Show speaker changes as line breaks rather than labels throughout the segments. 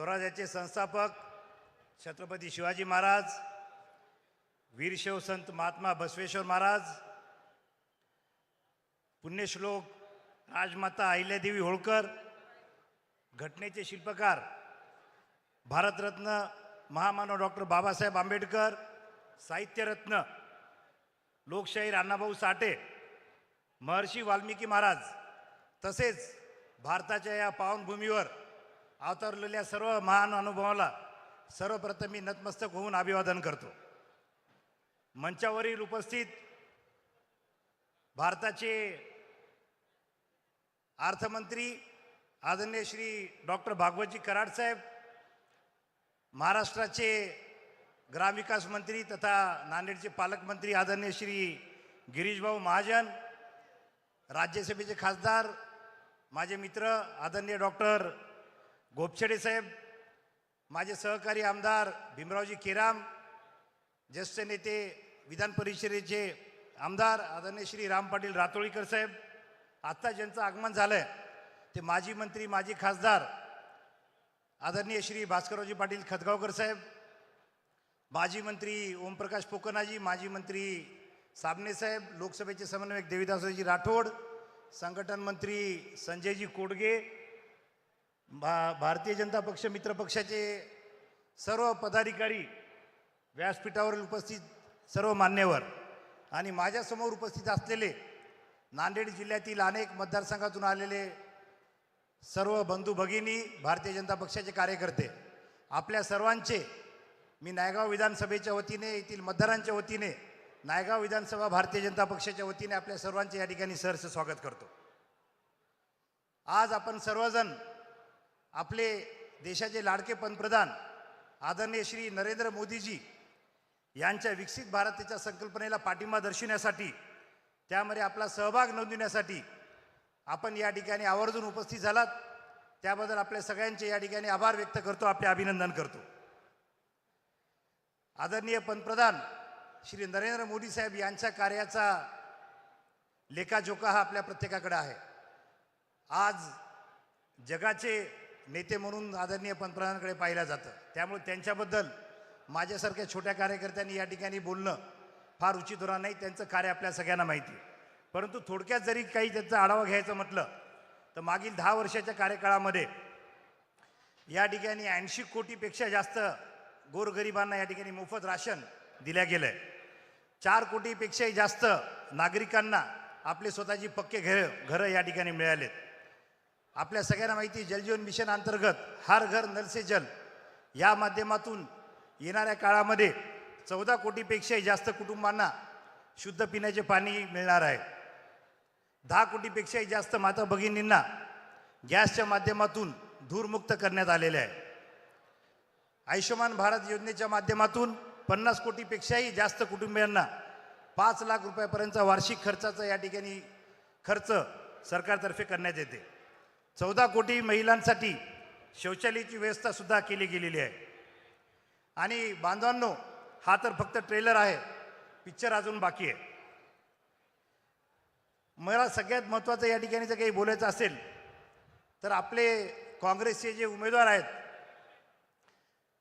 स्वराज्याचे संस्थापक छत्रपती शिवाजी महाराज वीरशैव संत महात्मा बसवेश्वर महाराज पुण्यश्लोक राजमाता अहिल्यादेवी होळकर घटनेचे शिल्पकार भारतरत्न महामानव डॉक्टर बाबासाहेब आंबेडकर साहित्यरत्न लोकशाहीर अण्णाभाऊ साठे महर्षी वाल्मिकी महाराज तसेच भारताच्या या पावनभूमीवर अवतरलेल्या सर्व महान अनुभवाला सर्वप्रथम मी नतमस्तक होऊन अभिवादन करतो. मंचावरील उपस्थित भारताचे अर्थमंत्री आदरणीय श्री डॉक्टर भागवतजी कराड साहेब महाराष्ट्राचे ग्रामविकास मंत्री तथा नांदेडचे पालकमंत्री आदरणीय श्री गिरीशभाऊ महाजन राज्यसभेचे खासदार माझे मित्र आदरणीय डॉक्टर गोपछडे साहेब माझे सहकारी आमदार भीमरावजी केराम ज्येष्ठ नेते विधान परिषदेचे आमदार आदरणीय श्री राम पाटील रातोळीकर साहेब आत्ता ज्यांचं आगमन झालं आहे ते माजी मंत्री माजी खासदार आदरणीय श्री भास्कररावजी पाटील खतगावकर साहेब माजी मंत्री ओमप्रकाश फुकनाजी माजी मंत्री साबणे साहेब लोकसभेचे समन्वयक देवीदासजी राठोड संघटन मंत्री संजयजी कोडगे भा भारतीय जनता पक्ष मित्र पक्षाचे सर्व पदाधिकारी व्यासपीठावरील उपस्थित सर्व मान्यवर आणि माझ्यासमोर उपस्थित असलेले नांदेड जिल्ह्यातील अनेक मतदारसंघातून आलेले सर्व बंधू भगिनी भारतीय जनता पक्षाचे कार्यकर्ते आपल्या सर्वांचे मी नायगाव विधानसभेच्या वतीने येथील मतदारांच्या वतीने नायगाव विधानसभा भारतीय जनता पक्षाच्या वतीने आपल्या सर्वांचे या ठिकाणी सहर्ष स्वागत करतो. आज आपण सर्वजण आपले देशाचे लाडके पंतप्रधान आदरणीय श्री नरेंद्र मोदीजी यांच्या विकसित भारताच्या संकल्पनेला पाठिंबा दर्शवण्यासाठी त्यामध्ये आपला सहभाग नोंदवण्यासाठी आपण या ठिकाणी आवर्जून उपस्थित झालात. त्याबद्दल आपल्या सगळ्यांचे या ठिकाणी आभार व्यक्त करतो आपले अभिनंदन करतो. आदरणीय पंतप्रधान श्री नरेंद्र मोदी साहेब यांच्या कार्याचा लेखाजोखा हा आपल्या प्रत्येकाकडे आहे. आज जगाचे नेते म्हणून आदरणीय पंतप्रधानांकडे पाहिलं जातं. त्यामुळे त्यांच्याबद्दल माझ्यासारख्या छोट्या कार्यकर्त्यांनी या ठिकाणी बोलणं फार उचित होणार नाही. त्यांचं कार्य आपल्या सगळ्यांना माहिती परंतु थोडक्यात जरी काही त्याचा आढावा घ्यायचं म्हटलं तर मागील दहा वर्षाच्या कार्यकाळामध्ये या ठिकाणी ऐंशी कोटीपेक्षा जास्त गोरगरिबांना या ठिकाणी मोफत राशन दिल्या गेलं आहे चार कोटीपेक्षाही जास्त नागरिकांना आपले स्वतःची पक्के घर घरं या ठिकाणी मिळालेत. आपल्या सगळ्यांना माहिती जलजीवन मिशन अंतर्गत हर घर नलसे जल या माध्यमातून येणाऱ्या काळामध्ये चौदा कोटीपेक्षाही जास्त कुटुंबांना शुद्ध पिण्याचे पाणी मिळणार आहे. दहा कोटीपेक्षाही जास्त माता भगिनींना गॅसच्या माध्यमातून धूरमुक्त करण्यात आलेले आहे. आयुष्यमान भारत योजनेच्या माध्यमातून पन्नास कोटीपेक्षाही जास्त कुटुंबियांना पाच लाख रुपयापर्यंतचा वार्षिक खर्चाचा या ठिकाणी खर्च सरकारतर्फे करण्यात येते. चौदा कोटी महिलांसाठी शौचालयाची व्यवस्था सुद्धा केली गेलेली आहे. आणि बांधवांनो हा तर फक्त ट्रेलर आहे. पिक्चर अजून बाकी आहे. मला सगळ्यात महत्त्वाचं या ठिकाणी जर काही बोलायचं असेल तर आपले काँग्रेसचे जे उमेदवार आहेत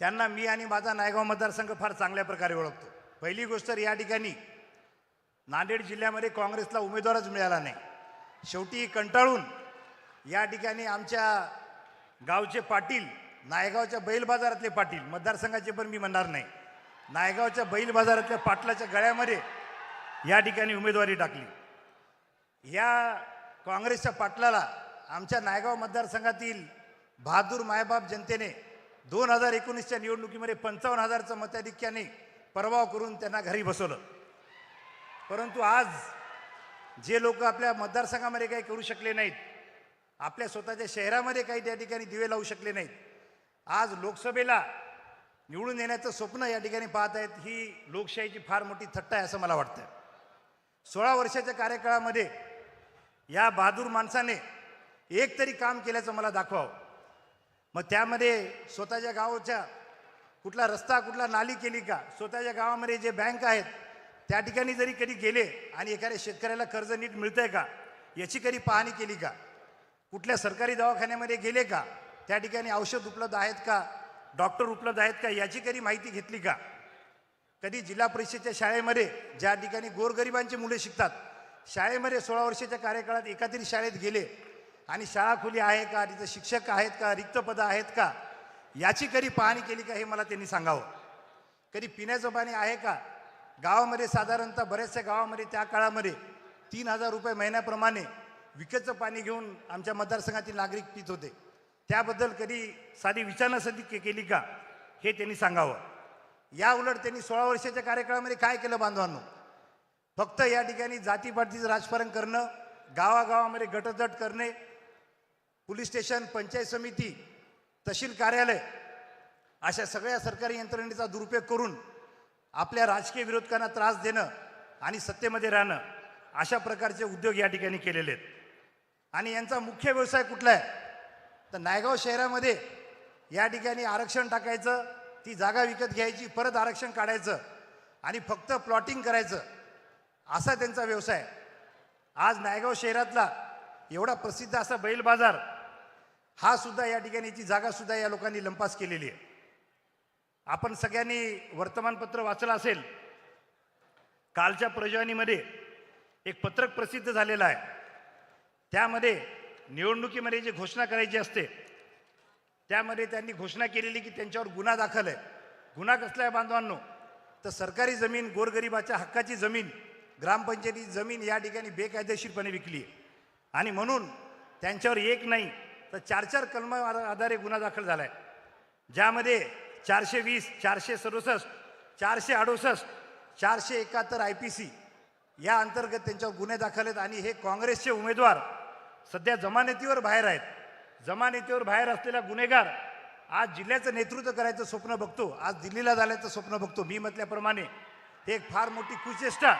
त्यांना मी आणि माझा नायगाव मतदारसंघ फार चांगल्या प्रकारे ओळखतो. पहिली गोष्ट तर या ठिकाणी नांदेड जिल्ह्यामध्ये काँग्रेसला उमेदवारच मिळाला नाही. शेवटी कंटाळून या ठिकाणी आमच्या गावचे पाटील नायगावच्या बैल बाजारातले पाटील मतदारसंघाचे पण मी म्हणणार नाही. नायगावच्या बैल बाजारातल्या पाटलाच्या गळ्यामध्ये या ठिकाणी उमेदवारी टाकली. या काँग्रेसच्या पाटलाला आमच्या नायगाव मतदारसंघातील बहादूर मायबाप जनतेने दोन हजार एकोणीसच्या निवडणुकीमध्ये पंचावन्न हजारचं मताधिक्याने पराभव करून त्यांना घरी बसवलं. परंतु आज जे लोक आपल्या मतदारसंघामध्ये काही करू शकले नाहीत आपल्या स्वतःच्या शहरामध्ये काही त्या ठिकाणी दिवे लावू शकले नाहीत. आज लोकसभेला निवडून येण्याचं स्वप्न या ठिकाणी पाहत आहेत ही लोकशाहीची फार मोठी थट्टा आहे असं मला वाटतं. सोळा वर्षाच्या कार्यकाळामध्ये या बहादूर माणसाने एक तरी काम केल्याचं मला दाखवावं. मग त्यामध्ये स्वतःच्या गावाच्या कुठला रस्ता कुठला नाली केली का स्वतःच्या गावामध्ये जे बँक आहेत त्या ठिकाणी जरी कधी गेले आणि एखाद्या शेतकऱ्याला कर्ज नीट मिळतंय का याची कधी पाहणी केली का कुठल्या सरकारी दवाखान्यामध्ये गेले का? त्या ठिकाणी औषध उपलब्ध आहेत का? डॉक्टर उपलब्ध आहेत का? याची कधी माहिती घेतली का? कधी जिल्हा परिषदेच्या शाळेमध्ये ज्या ठिकाणी गोरगरिबांची मुले शिकतात शाळेमध्ये सोळा वर्षाच्या कार्यकाळात एका तरी शाळेत गेले आणि शाळा खुली आहे का? तिथं शिक्षक आहेत का? रिक्त पदं आहेत का? याची कधी पाहणी केली का हे मला त्यांनी सांगावं. कधी पिण्याचं पाणी आहे का? गावामध्ये साधारणतः बऱ्याचशा गावामध्ये त्या काळामध्ये तीन हजार रुपये महिन्याप्रमाणे विकतचं पाणी घेऊन आमच्या मतदारसंघातील नागरिक पित होते. त्याबद्दल कधी साधी विचारणासाठी के केली का? हे त्यांनी सांगावं. या उलट त्यांनी सोळा वर्षाच्या कार्यकाळामध्ये काय केलं बांधवांनो? फक्त या ठिकाणी जातीपातीचं राजकारण करणं गावागावामध्ये गटजट करणे पोलीस स्टेशन पंचायत समिती तहसील कार्यालय अशा सगळ्या सरकारी यंत्रणेचा दुरुपयोग करून आपल्या राजकीय विरोधकांना त्रास देणं आणि सत्तेमध्ये राहणं अशा प्रकारचे उद्योग या ठिकाणी केलेले आहेत. आणि यांचा मुख्य व्यवसाय कुठला आहे? तर नायगाव शहरामध्ये या ठिकाणी आरक्षण टाकायचं ती जागा विकत घ्यायची परत आरक्षण काढायचं आणि फक्त प्लॉटिंग करायचं असा त्यांचा व्यवसाय आज नायगाव शहरातला एवढा प्रसिद्ध असा बैल बाजार हा सुद्धा या ठिकाणी ती जागासुद्धा या लोकांनी लंपास केलेली आहे. आपण सगळ्यांनी वर्तमानपत्र वाचलं असेल कालच्या प्रजवानीमध्ये एक पत्रक प्रसिद्ध झालेलं आहे. त्यामध्ये निवडणुकीमध्ये जी घोषणा करायची असते त्यामध्ये त्यांनी घोषणा केलेली की त्यांच्यावर गुन्हा दाखल आहे. गुन्हा कसला आहे बांधवांनो? तर सरकारी जमीन गोरगरिबाच्या हक्काची जमीन ग्रामपंचायतीची जमीन या ठिकाणी बेकायदेशीरपणे विकली आहे. आणि म्हणून त्यांच्यावर एक नाही तर चार चार कलम आधारे गुन्हा दाखल झाला आहे ज्यामध्ये चारशे वीस चारशे सदुसष्ट चारशे अडुसष्ट चारशे एकाहत्तर आय पी सी या अंतर्गत त्यांच्यावर गुन्हे दाखल आहेत. आणि हे काँग्रेसचे उमेदवार सध्या जमानतीवर बाहेर आहेत. जमानतीवर बाहेर असलेला गुन्हेगार आज जिल्ह्याचं नेतृत्व करायचं स्वप्न बघतो आज दिल्लीला जाण्याचं स्वप्न बघतो. मी म्हटल्याप्रमाणे हे एक फार मोठी कुचेष्टा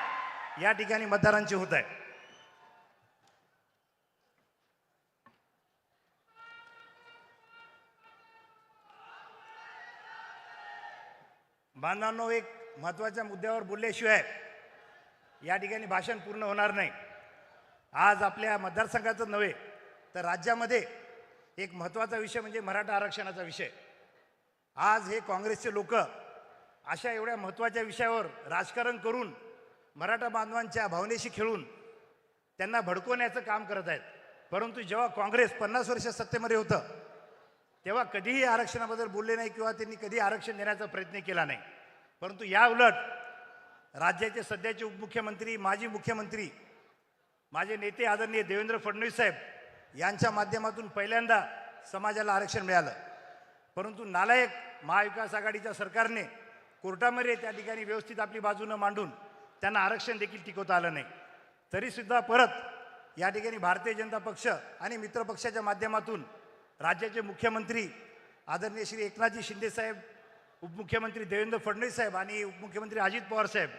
या ठिकाणी मतदारांची होत आहे. बांधवांनो एक महत्त्वाच्या मुद्द्यावर बोलल्याशिवाय या ठिकाणी भाषण पूर्ण होणार नाही. आज आपल्या मतदारसंघाचं नव्हे तर राज्यामध्ये एक महत्त्वाचा विषय म्हणजे मराठा आरक्षणाचा विषय. आज हे काँग्रेसचे लोक अशा एवढ्या महत्त्वाच्या विषयावर राजकारण करून मराठा बांधवांच्या भावनेशी खेळून त्यांना भडकवण्याचं काम करत आहेत. परंतु जेव्हा काँग्रेस पन्नास वर्ष सत्तेमध्ये होतं तेव्हा कधीही आरक्षणाबद्दल बोलले नाही किंवा त्यांनी कधी आरक्षण देण्याचा प्रयत्न केला नाही. परंतु या उलट राज्याचे सध्याचे उपमुख्यमंत्री माजी मुख्यमंत्री माझे नेते आदरणीय देवेंद्र फडणवीस साहेब यांच्या माध्यमातून पहिल्यांदा समाजाला आरक्षण मिळालं. परंतु नालायक महाविकास आघाडीच्या सरकारने कोर्टामध्ये त्या ठिकाणी व्यवस्थित आपली बाजूनं मांडून त्यांना आरक्षण देखील टिकवता आलं नाही. तरीसुद्धा परत या ठिकाणी भारतीय जनता पक्ष आणि मित्रपक्षाच्या माध्यमातून राज्याचे मुख्यमंत्री आदरणीय श्री एकनाथजी शिंदेसाहेब उपमुख्यमंत्री देवेंद्र फडणवीस साहेब आणि उपमुख्यमंत्री अजित पवार साहेब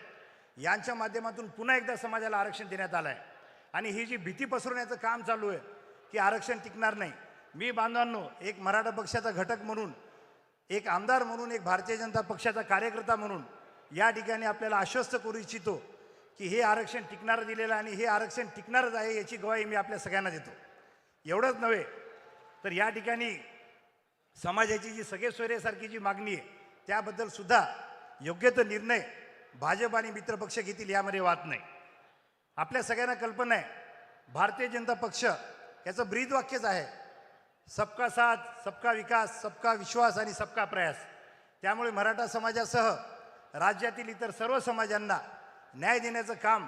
यांच्या माध्यमातून पुन्हा एकदा समाजाला आरक्षण देण्यात आलं आहे आणि ही जी भीती पसरवण्याचं काम चालू आहे की आरक्षण टिकणार नाही. मी बांधवांनो एक मराठा पक्षाचा घटक म्हणून एक आमदार म्हणून एक भारतीय जनता पक्षाचा कार्यकर्ता म्हणून या ठिकाणी आपल्याला आश्वस्त करू इच्छितो की हे आरक्षण टिकणारं दिलेलं आणि हे आरक्षण टिकणारच आहे याची गवाही मी आपल्या सगळ्यांना देतो. एवढंच नव्हे तर या ठिकाणी समाजाची जी सगळे सोयरेसारखी जी मागणी आहे त्याबद्दल सुद्धा योग्य तो निर्णय भाजप आणि मित्रपक्ष घेतील यामध्ये वाद नाही. आपल्या सगळ्यांना कल्पना आहे. भारतीय जनता पक्ष याचं ब्रीद वाक्यच आहे. सबका साथ सबका विकास सबका विश्वास आणि सबका प्रयास. त्यामुळे मराठा समाजासह राज्यातील इतर सर्व समाजांना न्याय देण्याचं काम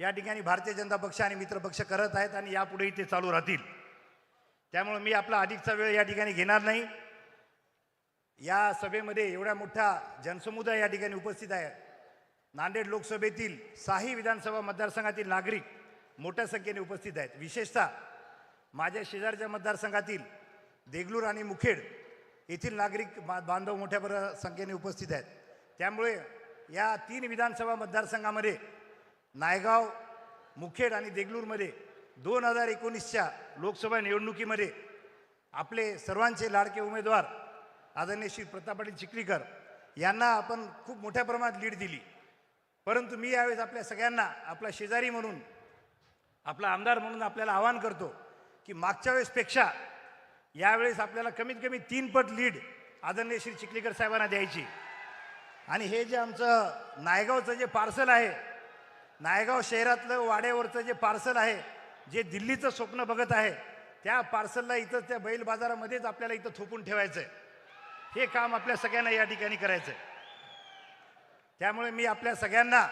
या ठिकाणी भारतीय जनता पक्ष आणि मित्रपक्ष करत आहेत आणि यापुढेही ते चालू राहतील. त्यामुळे मी आपला अधिकचा वेळ या ठिकाणी घेणार नाही. या सभेमध्ये एवढ्या मोठा जनसमुदाय या ठिकाणी उपस्थित आहे. नांदेड लोकसभेतील साही विधानसभा मतदारसंघातील नागरिक मोठ्या संख्येने उपस्थित आहेत. विशेषतः माझ्या शेजारच्या मतदारसंघातील देगलूर आणि मुखेड येथील नागरिक बांधव मोठ्या प्र संख्येने उपस्थित आहेत. त्यामुळे या तीन विधानसभा मतदारसंघामध्ये नायगाव मुखेड आणि देगलूरमध्ये दोन हजार एकोणीसच्या लोकसभा निवडणुकीमध्ये आपले सर्वांचे लाडके उमेदवार आदरणीय श्री प्रताप पाटील चिखलीकर यांना आपण खूप मोठ्या प्रमाणात लीड दिली. परंतु मी यावेळेस आपल्या सगळ्यांना आपला शेजारी म्हणून आपला आमदार म्हणून आपल्याला आवाहन करतो की मागच्या वेळेसपेक्षा यावेळेस आपल्याला कमीत कमी तीन पट लीड आदरणीय श्री चिखलीकर साहेबांना द्यायची. आणि हे जे आमचं नायगावचं जे पार्सल आहे नायगाव शहरातलं वाड्यावरचं जे पार्सल आहे जे दिल्लीचं स्वप्न बघत आहे त्या पार्सलला इथं त्या बैल बाजारामध्येच आपल्याला इथं थोपून ठेवायचं आहे हे काम आपल्या सगळ्यांना या ठिकाणी करायचं आहे त्यामुळे मी आपल्या सगळ्यांना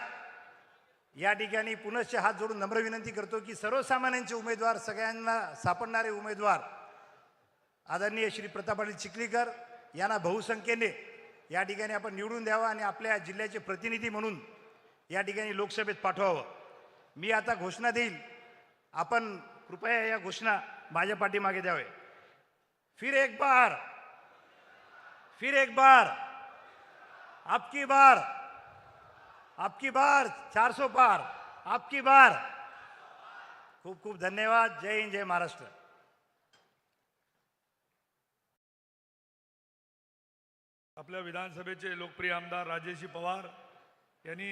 या ठिकाणी पुनश्च हात जोडून नम्र विनंती करतो की सर्वसामान्यांचे उमेदवार सगळ्यांना सापडणारे उमेदवार आदरणीय श्री प्रताप पाटील चिखलीकर यांना बहुसंख्येने या ठिकाणी आपण निवडून द्यावं आणि आपल्या जिल्ह्याचे प्रतिनिधी म्हणून या ठिकाणी लोकसभेत पाठवावं. मी आता घोषणा देईल. आपण कृपया या घोषणा माझ्या पाठीमागे द्यावे. फिर एक बार फिर एक बार आपकी बार. आपकी बार चार पार। आपकी बार। खूप खूप धन्यवाद। जय हिंद जय महाराष्ट्र।
आपल्या विधानसभेचे लोकप्रिय आमदार राजेशी पवार यांनी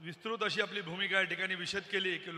विस्तृत अशी आपली भूमिका या ठिकाणी विशद केली की